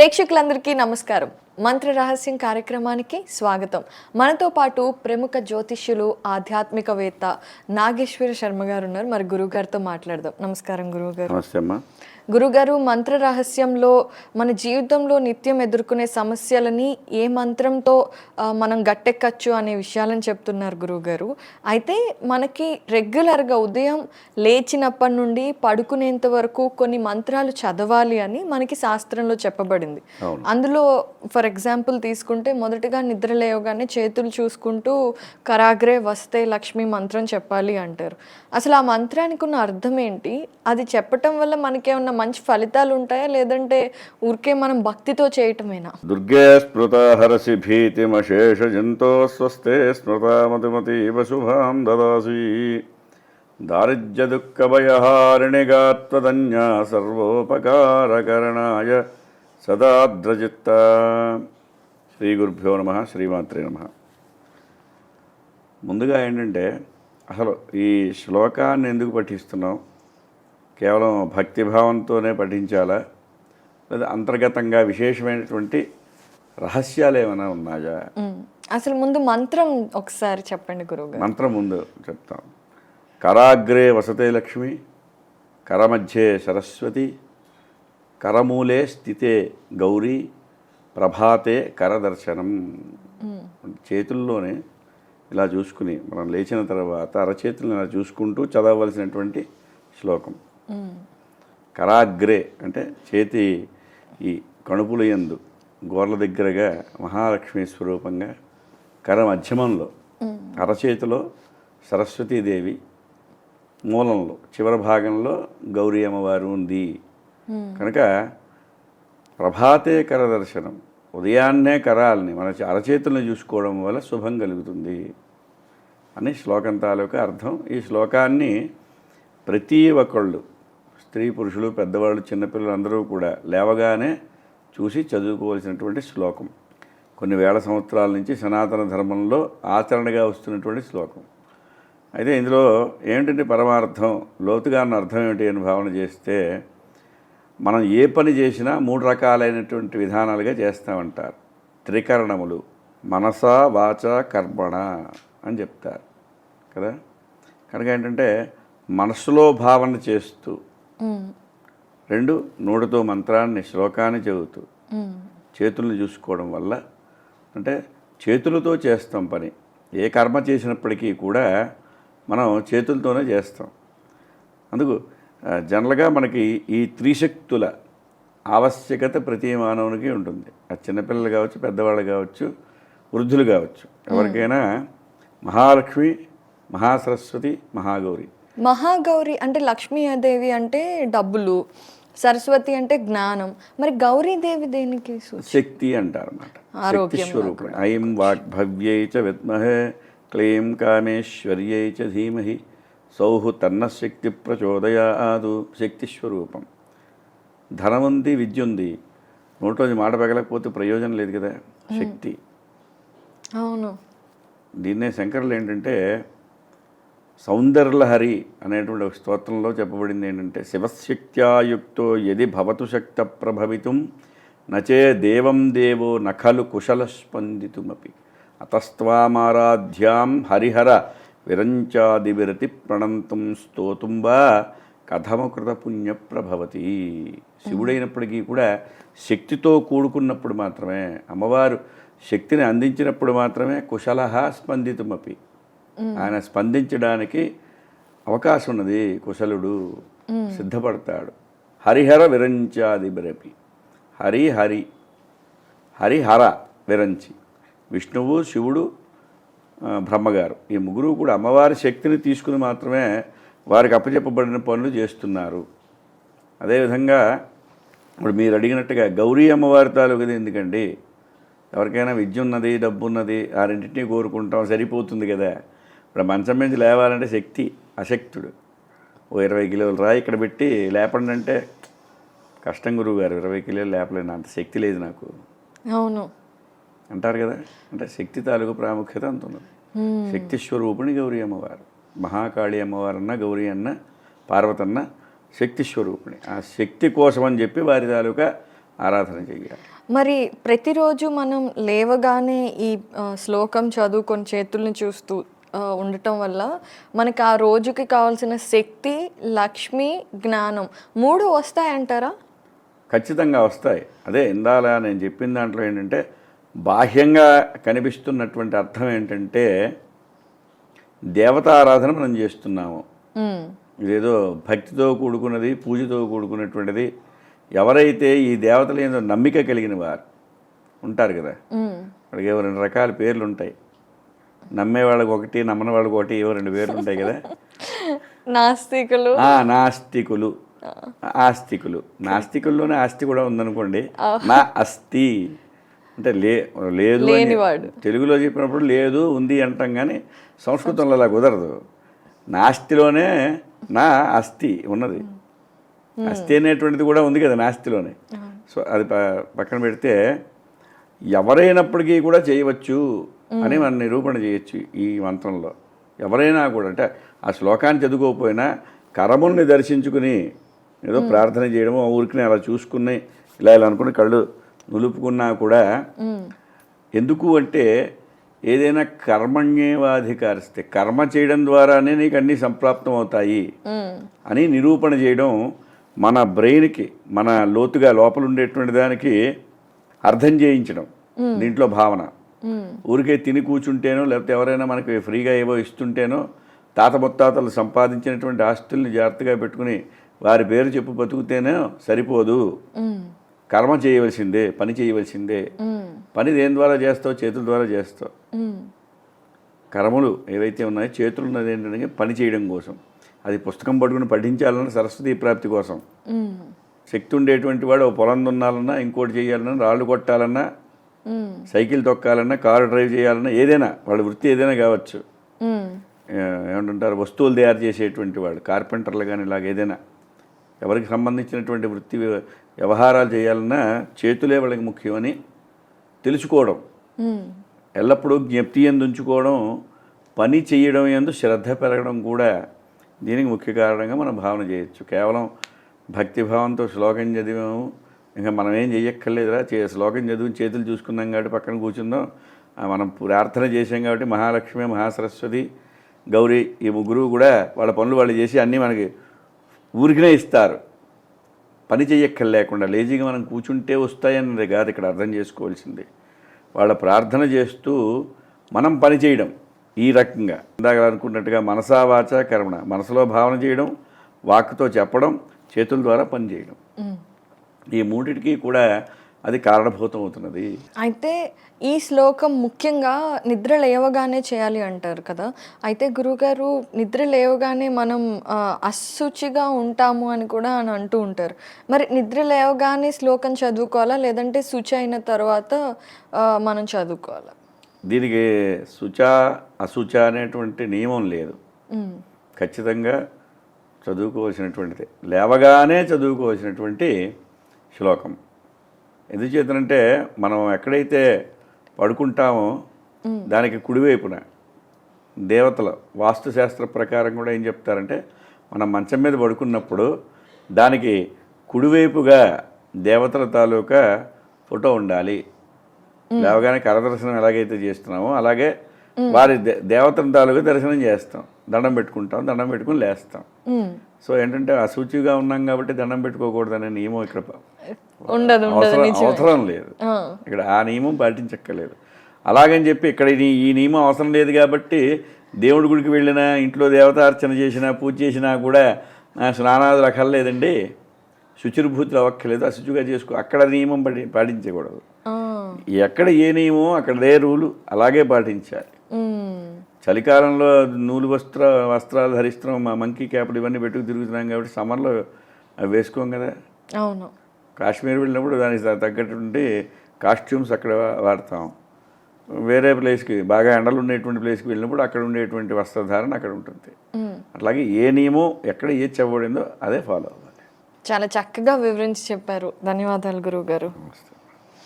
ప్రేక్షకులందరికీ నమస్కారం. మంత్ర రహస్యం కార్యక్రమానికి స్వాగతం. మనతో పాటు ప్రముఖ జ్యోతిష్యులు ఆధ్యాత్మికవేత్త నాగేశ్వర శర్మ గారు ఉన్నారు. మరి గురువు గారితో మాట్లాడదాం. నమస్కారం గురువు గారు నమస్తే అమ్మా. గురుగారు మంత్ర రహస్యంలో మన జీవితంలో నిత్యం ఎదుర్కొనే సమస్యలని ఏ మంత్రంతో మనం గట్టెక్కచ్చు అనే విషయాలను చెప్తున్నారు గురువుగారు అయితే మనకి రెగ్యులర్గా ఉదయం లేచినప్పటి నుండి పడుకునేంత వరకు కొన్ని మంత్రాలు చదవాలి అని మనకి శాస్త్రంలో చెప్పబడింది. అందులో ఫర్ ఎగ్జాంపుల్ తీసుకుంటే మొదటగా నిద్ర లేవగానే చేతులు చూసుకుంటూ కరాగ్రే వస్తే లక్ష్మి మంత్రం చెప్పాలి అంటారు. అసలు ఆ మంత్రానికి ఉన్న అర్థం ఏంటి? అది చెప్పటం వల్ల మనకేమన్నా మంచి ఫలితాలు ఉంటాయా లేదంటే ఊరికే మనం భక్తితో చేయటమేనా? దుర్గే స్మృత హరసి భీతిమశేష జంతో స్వస్తే స్మృతామతిమతీవ శుభాం దదాసి. దారిద్ర్య దుఃఖభయహారిణిగాత్వదన్యా సర్వోపకారకరణాయ సదాద్రజిత్త. శ్రీ గురుభ్యో నమ శ్రీమాత్రే నమ. ముందుగా ఏంటంటే అసలు ఈ శ్లోకాన్ని ఎందుకు పఠిస్తున్నాం? కేవలం భక్తిభావంతోనే పఠించాలా? లేదా అంతర్గతంగా విశేషమైనటువంటి రహస్యాలు ఏమైనా ఉన్నాయా. అసలు ముందు మంత్రం ఒకసారి చెప్పండి గురువుగారు. మంత్రం ముందు చెప్తాం. కరాగ్రే వసతే లక్ష్మి కరమధ్యే సరస్వతి కరమూలే స్థితే గౌరీ ప్రభాతే కరదర్శనం. చేతుల్లోనే ఇలా చూసుకుని మనం లేచిన తర్వాత అరచేతులను ఇలా చూసుకుంటూ చదవలసినటువంటి శ్లోకం. కరాగ్రే అంటే చేతి ఈ కణుపుల యందు గోర్ల దగ్గరగా మహాలక్ష్మి స్వరూపంగా కర మధ్యమంలో అరచేతిలో సరస్వతీదేవి మూలంలో చివరి భాగంలో గౌరీ అమ్మవారు ఉంది. కనుక ప్రభాతే కర దర్శనం ఉదయాన్నే కరాలని మన అరచేతులను చూసుకోవడం వల్ల శుభం కలుగుతుంది అని శ్లోకం తాలూకా అర్థం. ఈ శ్లోకాన్ని ప్రతి ఒక్కళ్ళు స్త్రీ పురుషులు పెద్దవాళ్ళు చిన్నపిల్లలు అందరూ కూడా లేవగానే చూసి చదువుకోవాల్సినటువంటి శ్లోకం. కొన్ని వేల సంవత్సరాల నుంచి సనాతన ధర్మంలో ఆచరణగా వస్తున్నటువంటి శ్లోకం. అయితే ఇందులో ఏమిటంటే పరమార్థం? లోతుగా అన్న అర్థం ఏమిటి అని భావన చేస్తే మనం ఏ పని చేసినా మూడు రకాలైనటువంటి విధానాలుగా చేస్తామంటారు. త్రికరణములు మనస వాచ కర్మణ అని చెప్తారు. కదా? కనుక ఏంటంటే మనసులో భావన చేస్తూ రెండు నోటితో మంత్రాన్ని శ్లోకాన్ని ఉమ్. చేతులను చూసుకోవడం వల్ల అంటే చేతులతో చేస్తాం పని. ఏ కర్మ చేసినప్పటికీ కూడా మనం చేతులతోనే చేస్తాం. అందుకు జనరల్గా మనకి ఈ త్రిశక్తుల ఆవశ్యకత ప్రతి మానవునికి ఉంటుంది. అది చిన్నపిల్లలు కావచ్చు పెద్దవాళ్ళు కావచ్చు వృద్ధులు కావచ్చు. ఎవరికైనా మహాలక్ష్మి మహాసరస్వతి మహాగౌరి మహాగౌరి అంటే లక్ష్మీదేవి అంటే డబ్బులు సరస్వతి అంటే జ్ఞానం. మరి గౌరీదేవి దేనికి శక్తి అంటారు ఆరోగ్యం స్వరూపం. ఐం వాగ్భవ్యై చ విద్మహే క్లీం కామేశ్వర్యై చ ధీమహి సౌహు తన్న శక్తి ప్రచోదయాదు. శక్తి స్వరూపం. ధనం ఉంది విద్య ఉంది నోట్లో మాట పగలకపోతే ప్రయోజనం లేదు కదా శక్తి. అవును. దీన్నే శంకరులు ఏంటంటే సౌందర్యలహరి అనేటువంటి ఒక స్తోత్రంలో చెప్పబడింది ఏంటంటే శివశక్త్యాయుక్తో యది భవతు శక్త ప్రభవితుం నచే దేవం దేవో నఖలు కుశల స్పందితుమపి. అతస్త్వామారాధ్యాం హరిహర విరంచాదివిరతి ప్రణంతం స్తోతుంబ వా కథమకృత ప్రభవతి. శివుడైనప్పటికీ కూడా శక్తితో కూడుకున్నప్పుడు మాత్రమే అమ్మవారు శక్తిని అందించినప్పుడు మాత్రమే కుశల స్పందితుమపి. ఆయన స్పందించడానికి అవకాశం ఉన్నది. కుశలుడు సిద్ధపడతాడు. హరిహర విరంచాది బిరపి హరి హరి. హరిహర విరంచి. విష్ణువు శివుడు బ్రహ్మగారు. ఈ ముగ్గురు కూడా అమ్మవారి శక్తిని తీసుకుని మాత్రమే వారికి అప్పచెప్పబడిన పనులు చేస్తున్నారు. అదేవిధంగా ఇప్పుడు మీరు అడిగినట్టుగా గౌరీ అమ్మవారి తాలూకుది ఎందుకండి? ఎవరికైనా విద్య ఉన్నది డబ్బు ఉన్నది ఆ రెండింటినీ కోరుకుంటాం సరిపోతుంది కదా. ఇప్పుడు మంచం మీద లేవాలంటే శక్తి అశక్తుడు. ఓ ఇరవై కిలోలు రాయి ఇక్కడ పెట్టి లేపండి అంటే కష్టం గురువు గారు ఇరవై కిలోలు లేపలేను. అంత శక్తి లేదు నాకు. అవును. అంటారు కదా? అంటే శక్తి తాలూకు ప్రాముఖ్యత అంత ఉన్నది. శక్తి స్వరూపిణి గౌరీ అమ్మవారు. మహాకాళి అమ్మవారన్న గౌరీ అన్న పార్వతన్న శక్తి స్వరూపిణి ఆ శక్తి కోసం అని చెప్పి వారి తాలూకా ఆరాధన చేయాలి మరి ప్రతిరోజు మనం లేవగానే ఈ శ్లోకం చదువుకొని చేతుల్ని చూస్తూ ఉండటం వల్ల మనకి ఆ రోజుకి కావాల్సిన శక్తి లక్ష్మి జ్ఞానం మూడు వస్తాయంటారా ఖచ్చితంగా వస్తాయి. అదే ఇందాల నేను చెప్పిన దాంట్లో ఏంటంటే బాహ్యంగా కనిపిస్తున్నటువంటి అర్థం ఏంటంటే దేవతారాధన మనం చేస్తున్నాము. ఇదేదో భక్తితో కూడుకున్నది పూజతో కూడుకున్నటువంటిది. ఎవరైతే ఈ దేవతల ఏదో నమ్మిక కలిగిన వారు ఉంటారు కదా? ఏవో రెండు రకాల పేర్లు ఉంటాయి నమ్మే వాళ్ళకి ఒకటి నమ్మని వాళ్ళకి ఒకటి ఏవో రెండు పేర్లు ఉంటాయి కదా. నాస్తికులు. నాస్తికులు. ఆస్తికులు. నాస్తికుల్లోనే ఆస్తి కూడా ఉందనుకోండి. నా అస్థి. అంటే లే లేదు. తెలుగులో చెప్పినప్పుడు లేదు ఉంది అంటాం కానీ సంస్కృతంలో అలా కుదరదు. నాస్తిలోనే నా అస్థి ఉన్నది. అస్థి అనేటువంటిది కూడా ఉంది కదా నాస్తిలోనే. సో అది పక్కన పెడితే ఎవరైనప్పటికీ కూడా చేయవచ్చు. అని మనం నిరూపణ చేయొచ్చు ఈ మంత్రంలో. ఎవరైనా కూడా అంటే ఆ శ్లోకాన్ని చదువుకోకపోయినా కరముల్ని దర్శించుకుని ఏదో ప్రార్థన చేయడము ఊరికి అలా చూసుకుని ఇలా ఇలా అనుకుని కళ్ళు నులుపుకున్నా కూడా ఎందుకు అంటే ఏదైనా కర్మణ్యేవాధికారిస్తే కర్మ చేయడం ద్వారానే నీకు అన్నీ సంప్రాప్తం అవుతాయి అని నిరూపణ చేయడం మన బ్రెయిన్కి మన లోతుగా లోపల ఉండేటువంటి దానికి అర్థం చేయించడం దీంట్లో భావన. ఊరికే తిని కూర్చుంటేనో లేకపోతే ఎవరైనా మనకి ఫ్రీగా ఏవో ఇస్తుంటేనో తాత ముత్తాతలు సంపాదించినటువంటి ఆస్తుల్ని జాగ్రత్తగా పెట్టుకుని వారి పేరు చెప్పు బతుకుతేనే సరిపోదు. కర్మ చేయవలసిందే పని చేయవలసిందే. పని దేని ద్వారా చేస్తావు? చేతుల ద్వారా చేస్తావు. కర్మలు ఏవైతే ఉన్నాయో చేతులు ఉన్నది ఏంటంటే పని చేయడం కోసం. అది పుస్తకం పట్టుకుని పఠించాలన్నా సరస్వతి ప్రాప్తి కోసం. శక్తి ఉండేటువంటి వాడు పొలం దున్నాలన్నా ఇంకోటి చేయాలన్నా రాళ్ళు కొట్టాలన్నా సైకిల్ తొక్కాలన్నా కారు డ్రైవ్ చేయాలన్నా ఏదైనా వాళ్ళ వృత్తి ఏదైనా కావచ్చు. ఏమంటుంటారు? వస్తువులు తయారు చేసేటువంటి వాళ్ళు కార్పెంటర్లు కానీ ఇలాగ ఏదైనా ఎవరికి సంబంధించినటువంటి వృత్తి వ్య- వ్యవహారాలు చేయాలన్నా చేతులే వాళ్ళకి ముఖ్యమని తెలుసుకోవడం. ఎల్లప్పుడూ జ్ఞప్తి ఎందు ఉంచుకోవడం పని చేయడం ఎందు శ్రద్ధ పెరగడం కూడా దీనికి ముఖ్య కారణంగా మనం భావన చేయొచ్చు. కేవలం భక్తిభావంతో శ్లోకం చదివాము ఇంకా మనం ఏం చేయక్కర్లేదురా చే శ్లోకం చదివి చేతులు చూసుకున్నాం కాబట్టి పక్కన కూర్చుందాం. మనం ప్రార్థన చేసాం కాబట్టి మహాలక్ష్మి మహాసరస్వతి గౌరీ ఈ ముగ్గురు కూడా వాళ్ళ పనులు వాళ్ళు చేసి అన్నీ మనకి ఊరికినే ఇస్తారు. పని చేయక్కర్లేకుండా లేజీగా మనం కూర్చుంటే వస్తాయన్నది కాదు ఇక్కడ అర్థం చేసుకోవాల్సింది. వాళ్ళ ప్రార్థన చేస్తూ మనం పని చేయడం ఈ రకంగా. ఇందాక అనుకున్నట్టుగా మనసా వాచ కర్మణ. మనసులో భావన చేయడం వాక్తో చెప్పడం చేతుల ద్వారా పని చేయడం. ఈ మూడిటికి కూడా అది కారణభూతం అవుతున్నది. అయితే ఈ శ్లోకం ముఖ్యంగా నిద్ర లేవగానే చేయాలి అంటారు కదా. అయితే గురుగారు నిద్ర లేవగానే మనం అశుచిగా ఉంటాము అని కూడా అని అంటూ ఉంటారు. మరి నిద్ర లేవగానే శ్లోకం చదువుకోవాలా? లేదంటే శుచి అయిన తర్వాత మనం చదువుకోవాలా? దీనికి శుచ అశుచ అనేటువంటి నియమం లేదు. ఖచ్చితంగా చదువుకోవాల్సినటువంటిది. లేవగానే చదువుకోవాల్సినటువంటి శ్లోకం. ఎందుచేతనంటే మనం ఎక్కడైతే పడుకుంటామో దానికి కుడివైపున దేవతల వాస్తుశాస్త్ర ప్రకారం కూడా ఏం చెప్తారంటే మనం మంచం మీద పడుకున్నప్పుడు దానికి కుడివైపుగా దేవతల తాలూకా ఫోటో ఉండాలి. లేవగానే కరదర్శనం ఎలాగైతే చేస్తున్నామో అలాగే వారి దే- దేవతల తాలూకా దర్శనం చేస్తాం. దండం పెట్టుకుంటాం దండం పెట్టుకుని లేస్తాం. సో ఏంటంటే అశుచిగా ఉన్నాం కాబట్టి దండం పెట్టుకోకూడదనే నియమం ఇక్కడ ఉండదు అవసరం లేదు. ఇక్కడ ఆ నియమం పాటించక్కర్లేదు. అలాగని చెప్పి ఇక్కడ ఈ- నియమం అవసరం లేదు కాబట్టి దేవుడి గుడికి వెళ్ళినా ఇంట్లో దేవతార్చన చేసినా పూజ చేసినా కూడా స్నానాదులు అక్కర్లేదండి. శుచిర్భూతులు అవ్వక్కర్లేదు. అశుచిగా చేసుకో అక్కడ నియమం పడి పాటించకూడదు. ఎక్కడ ఏ నియమం అక్కడదే రూలు అలాగే పాటించాలి. చలికాలంలో నూలు వస్త్ర వస్త్రాలు ధరిస్తున్నాం మా మంకీ క్యాప్లు ఇవన్నీ పెట్టుకు తిరుగుతున్నాం కాబట్టి సమ్మర్లో అవి వేసుకోం కదా. అవును. కాశ్మీర్ వెళ్ళినప్పుడు దానికి తగ్గటువంటి కాస్ట్యూమ్స్ అక్కడ వాడతాం. వేరే ప్లేస్కి బాగా ఎండలు ఉండేటువంటి ప్లేస్కి వెళ్ళినప్పుడు అక్కడ ఉండేటువంటి వస్త్రధారణ అక్కడ ఉంటుంది. అట్లాగే ఏ నియమం ఎక్కడ ఏది చెప్పబడిందో అదే ఫాలో అవ్వాలి. చాలా చక్కగా వివరించి చెప్పారు. ధన్యవాదాలు గురువు గారు నమస్తే.